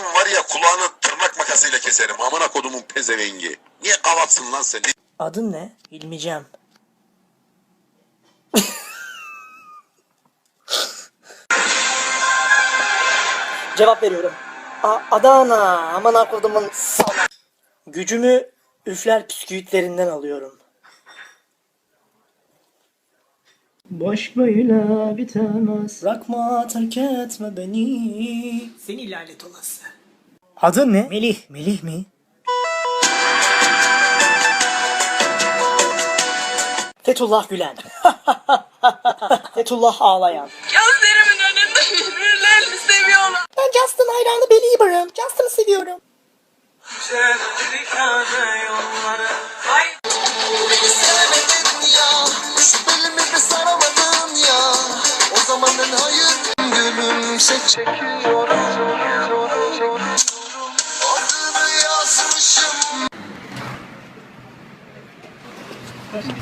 Senin var ya kulağını tırnak makasıyla keserim. Amına kodumun pezevengi. Niye kavatsın lan sen? Adın ne? Bilmeyeceğim. Cevap veriyorum. A Adana. Aman akodumun sana. Gücümü üfler püsküvitlerinden alıyorum. Boş böyle bitemez. Bırakma terk etme beni. Seni lanet olası. Adın ne? Melih. Melih mi? Fethullah Gülen. Fethullah ağlayan. Gözlerimin önünde birbirlerini seviyorlar. Ben Justin hayranı Belieber'ım. Justin'ı seviyorum. Gülümse çekiyorum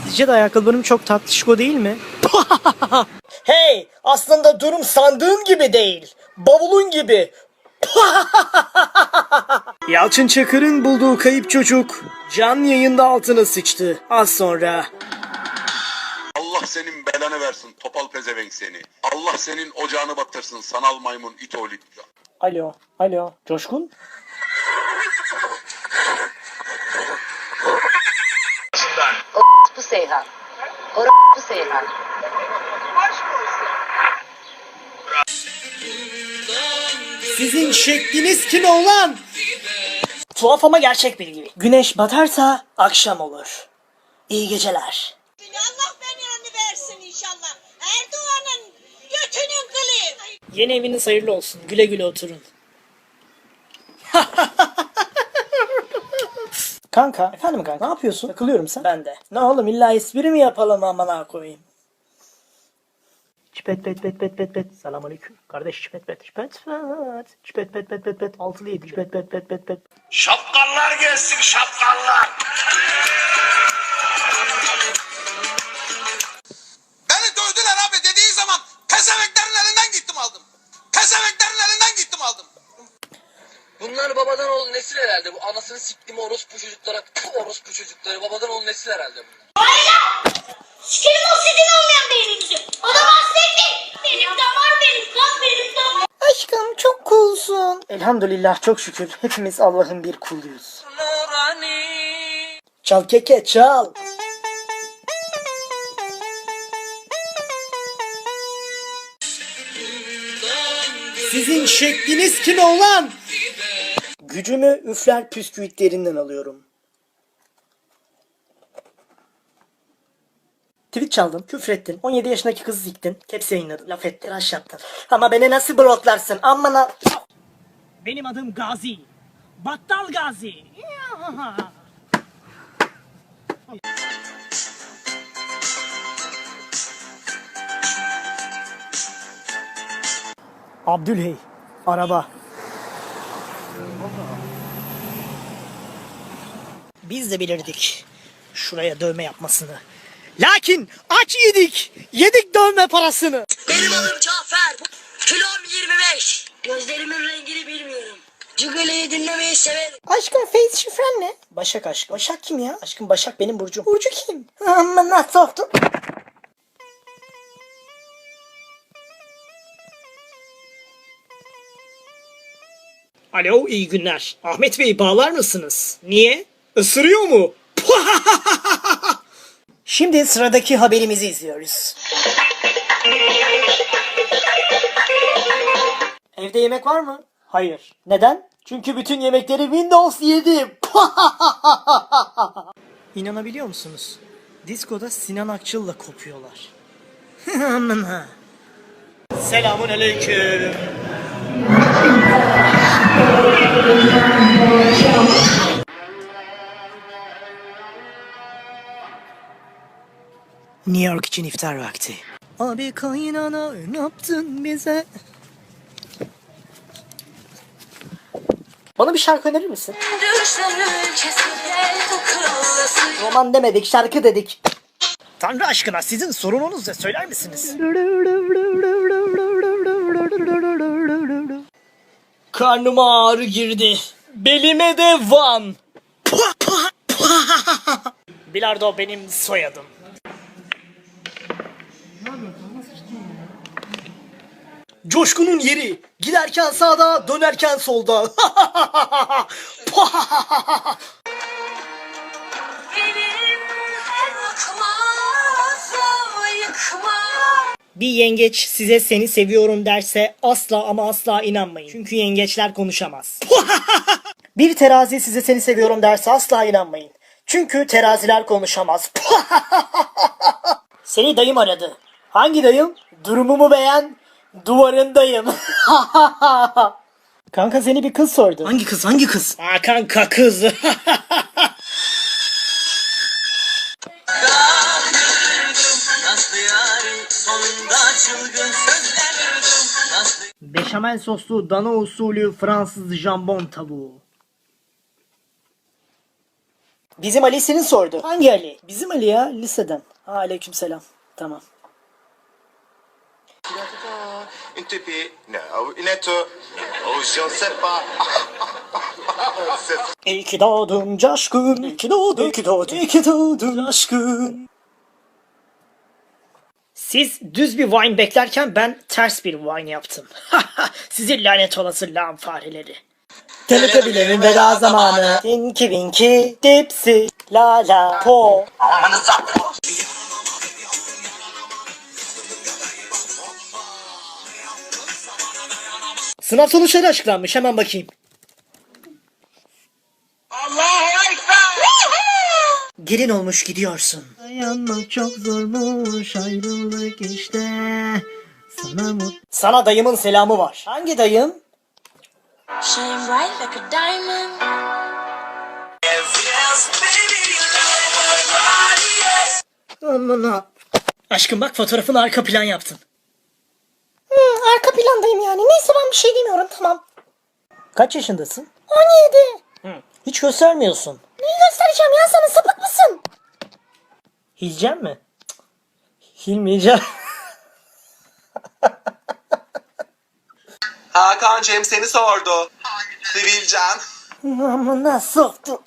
Sizce de ayakkabılarım çok tatlışko değil mi? hey! Aslında durum sandığın gibi değil. Bavulun gibi. Yalçın Çakır'ın bulduğu kayıp çocuk canlı yayında altına sıçtı. Az sonra. Belanı versin topal pezevenk seni. Allah senin ocağını batırsın sanal maymun it oğlu it. Alo, alo. Coşkun? bu Seyhan. Bu Seyhan. Sizin şekliniz kim olan? Tuhaf ama gerçek bilgi. Güneş batarsa akşam olur. İyi geceler. Allah belanı versin inşallah. Erdoğan'ın götünün kılı. Yeni eviniz hayırlı olsun. Güle güle oturun. kanka, efendim kanka ne yapıyorsun? Takılıyorum sen. Ben de. Ne oğlum illa espri mi yapalım amına koyayım? Çipet pet pet pet pet pet. Selam aleyküm. Kardeş çipet pet çipet pet. Çipet pet pet pet pet. Altılı yedi. Çipet pet pet pet pet. Şapkallar gelsin şapkallar. Anasını siktim orospu çocuklara. Puh, orospu çocukları. Babadan oğlu nesil herhalde bunlar. Sikerim o sizin olmayan beyninizi. O da bahsetti. Benim damar benim kan benim damar. Aşkım çok coolsun. Elhamdülillah çok şükür. Hepimiz Allah'ın bir kuluyuz. Çal keke çal. Sizin şekliniz kim olan? Gücümü üfler püsküvitlerinden alıyorum. Tweet çaldın, küfrettin, 17 yaşındaki kızı siktin, tepsi yayınladın, laf ettin, aş yaptın. Ama beni nasıl bloklarsın? Amına... Benim adım Gazi. Battal Gazi. Abdülhey. Araba. Biz de bilirdik şuraya dövme yapmasını. Lakin aç yedik. Yedik dövme parasını. Benim adım Cafer. Kilom 25. Gözlerimin rengini bilmiyorum. Cügeleyi dinlemeyi severim. Aşkım face şifren ne? Başak aşkım. Başak kim ya? Aşkım Başak benim Burcum. Burcu kim? Amma nasıl oldu? Alo iyi günler. Ahmet Bey bağlar mısınız? Niye? Isırıyor mu? Şimdi sıradaki haberimizi izliyoruz. Evde yemek var mı? Hayır. Neden? Çünkü bütün yemekleri Windows yedim. İnanabiliyor musunuz? Diskoda Sinan Akçıl'la kopuyorlar. Selamun aleyküm. New York için iftar vakti. Abi kaynana ne yaptın bize? Bana bir şarkı önerir misin? Roman demedik, şarkı dedik. Tanrı aşkına sizin sorununuz ne söyler misiniz? Karnıma ağrı girdi. Belime de van. Bilardo benim soyadım. Coşkunun yeri. Giderken sağda, dönerken solda. Bir yengeç size seni seviyorum derse asla ama asla inanmayın. Çünkü yengeçler konuşamaz. Bir terazi size seni seviyorum derse asla inanmayın. Çünkü teraziler konuşamaz. Seni dayım aradı. Hangi dayım? Durumumu beğen. Duvarındayım. kanka seni bir kız sordu. Hangi kız? Hangi kız? Aa kanka kız. Beşamel soslu dana usulü Fransız jambon tavuğu. Bizim Ali senin sordu. Hangi Ali? Bizim Ali ya liseden. Ha, aleykümselam. Tamam. İyi ki doğdun coşkun. İyi ki doğdun. İyi ki doğdun. İyi ki doğdun coşkun. Siz düz bir wine beklerken ben ters bir wine yaptım. Sizi lanet olası lağım fareleri. Teletabilerin veda zamanı. Tinky winky dipsy la la po. Sınav sonuçları açıklanmış. Hemen bakayım. Gelin olmuş gidiyorsun. Dayanmak çok zormuş ayrılık işte. Sana mut... Sana dayımın selamı var. Hangi dayım? Shine bright like a diamond. Aşkım bak fotoğrafını arka plan yaptın. arka plandayım yani. Neyse ben bir şey demiyorum tamam. Kaç yaşındasın? 17. Hiç göstermiyorsun. Neyi göstereceğim ya sana sapık mısın? Hilecek mi? Hilmeyeceğim. Hakan Cem seni sordu. Sivilcem. Amına soktu.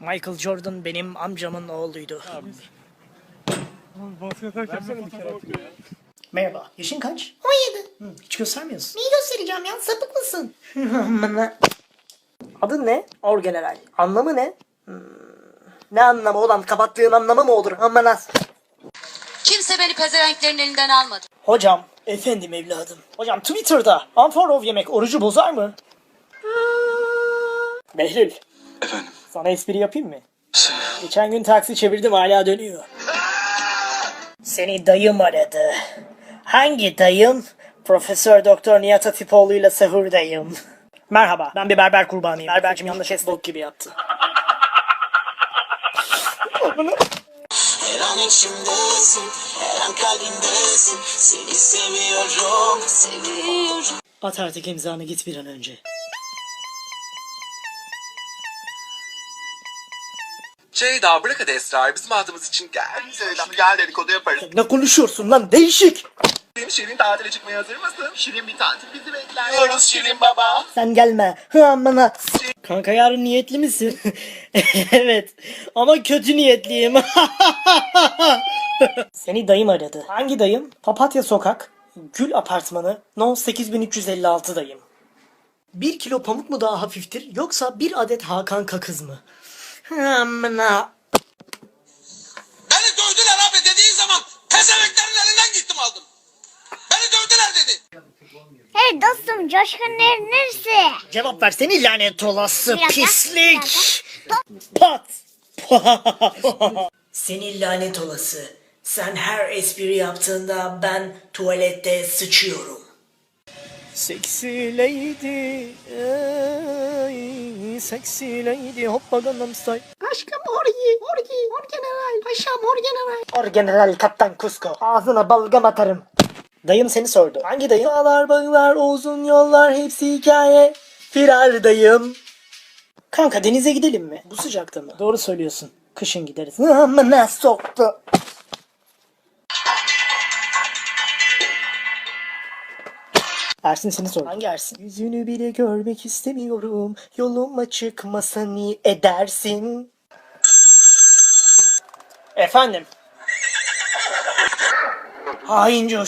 Michael Jordan benim amcamın oğluydu. Merhaba. Yaşın kaç? 17. Hiç göstermiyorsun. Neyi göstereceğim ya sapık mısın? Amına. Adın ne? Orgeneral. Anlamı ne? Ne anlamı olan kapattığın anlamı mı olur? Amına. Kimse beni pezevenklerin elinden almadı. Hocam. Efendim evladım. Hocam Twitter'da unfollow yemek orucu bozar mı? Behlül. Efendim. Sana espri yapayım mı? Geçen gün taksi çevirdim hala dönüyor. Seni dayım aradı. Hangi dayım? Profesör Doktor Nihat Atipoğlu ile sahurdayım. Merhaba, ben bir berber kurbanıyım. Berbercim yanlış es bok gibi yaptı. Her an içimdesin Her an kalbimdesin Seni seviyorum Seviyorum At artık imzanı git bir an önce. Ceyda bırak hadi Esra'yı bizim adımız için gel. Gel dedikodu yaparız. Ne konuşuyorsun lan değişik. Şirin tatile çıkmaya hazır mısın? Şirin bir tatil bizi bekler. Diyoruz Şirin baba. Sen gelme. Hı amına. Kanka yarın niyetli misin? evet. Ama kötü niyetliyim. Seni dayım aradı. Hangi dayım? Papatya Sokak, Gül Apartmanı, No 8356 dayım. Bir kilo pamuk mu daha hafiftir yoksa bir adet Hakan Kakız mı? Amına. Beni dövdüler abi dediğin zaman pezeveklerin elinden gittim aldım. Beni dövdüler dedi. Hey dostum Coşkun ner neresi? Cevap versene lanet olası Bir dakika, pislik. bir Pat. Seni lanet olası. Sen her espri yaptığında ben tuvalette sıçıyorum. Sexy lady, ey, sexy lady, hoppa Gangnam Style. Aşkım orgi, orgi, orgeneral, paşam orgeneral. Orgeneral Kaptan Kusko. Ağzına balgam atarım. Dayım seni sordu. Hangi dayım? Dağlar, bağlar, uzun yollar hepsi hikaye. Firardayım. Kanka denize gidelim mi? Bu sıcakta mı? Doğru söylüyorsun. Kışın gideriz. Ama ne soktu. Ersin seni sor. Hangi Ersin? Yüzünü bile görmek istemiyorum. Yoluma çıkmasa ni edersin? Efendim? Hain coşku.